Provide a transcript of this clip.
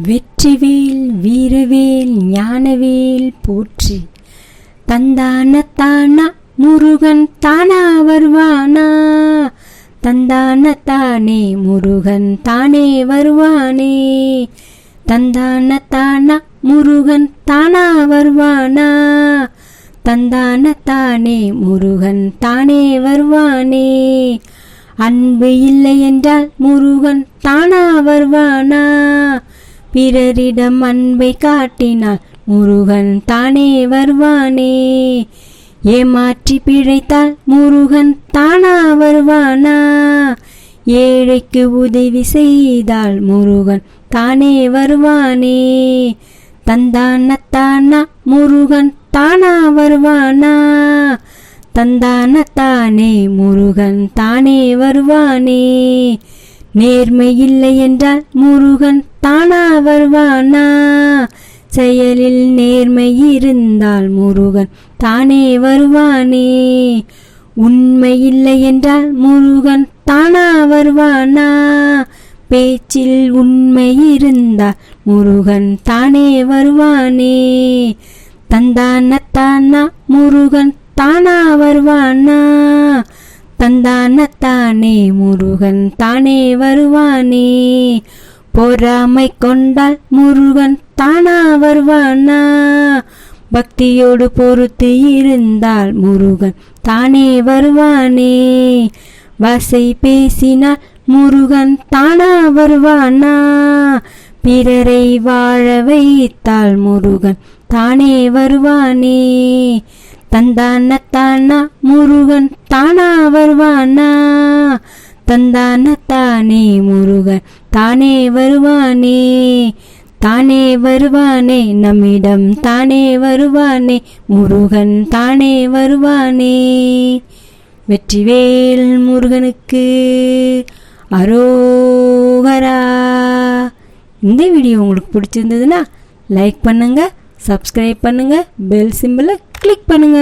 வெற்றிவேல் வீரவேல் ஞானவேல் போற்றி. தந்தான தானா முருகன் தானா வருவானா? தந்தான தானே முருகன் தானே வருவானே? தந்தான தானா முருகன் தானா வருவானா? தந்தான தானே முருகன் தானே வருவானே? அன்பு இல்லை என்றால் முருகன் தானா வருவானா? பிறரிடம் அன்பை காட்டினால் முருகன் தானே வருவானே. ஏமாற்றி பிழைத்தால் முருகன் தானா வருவானா? ஏழைக்கு உதவி செய்தால் முருகன் தானே வருவானே. தந்தானத்தானா? முருகன் தானா வருவானா? தந்தான தானே முருகன் தானே வருவானே. நேர்மை இல்லை என்றால் முருகன் தானா வருவானா? செயலில் நேர்மை இருந்தால் முருகன் தானே வருவானே. உண்மை இல்லை என்றால் முருகன் தானா வருவானா? பேச்சில் உண்மை இருந்தால் முருகன் தானே வருவானே. தந்தானத்தானா? முருகன் தானா வருவானா? தந்தானத்தானே முருகன் தானே வருவானே. பொறாமை கொண்டால் முருகன் தானா வருவானா? பக்தியோடு பொறுத்து இருந்தால் முருகன் தானே வருவானே? வசை பேசினால் முருகன் தானா வருவானா? பிறரை வாழ வைத்தால் முருகன் தானே வருவானே? தந்தானத்தானா முருகன் தானா வருவானா? தந்தானத்தானே முருகன். தானே வருவானே தானே வருவானே நம்மிடம் தானே வருவானே முருகன் தானே வருவானே. வெற்றிவேல் முருகனுக்கு அரோகரா. இந்த வீடியோ உங்களுக்கு பிடிச்சிருந்ததுன்னா லைக் பண்ணுங்க சப்ஸ்கிரைப் பண்ணுங்க பெல் சிம்பிளை கிளிக் பண்ணுங்க.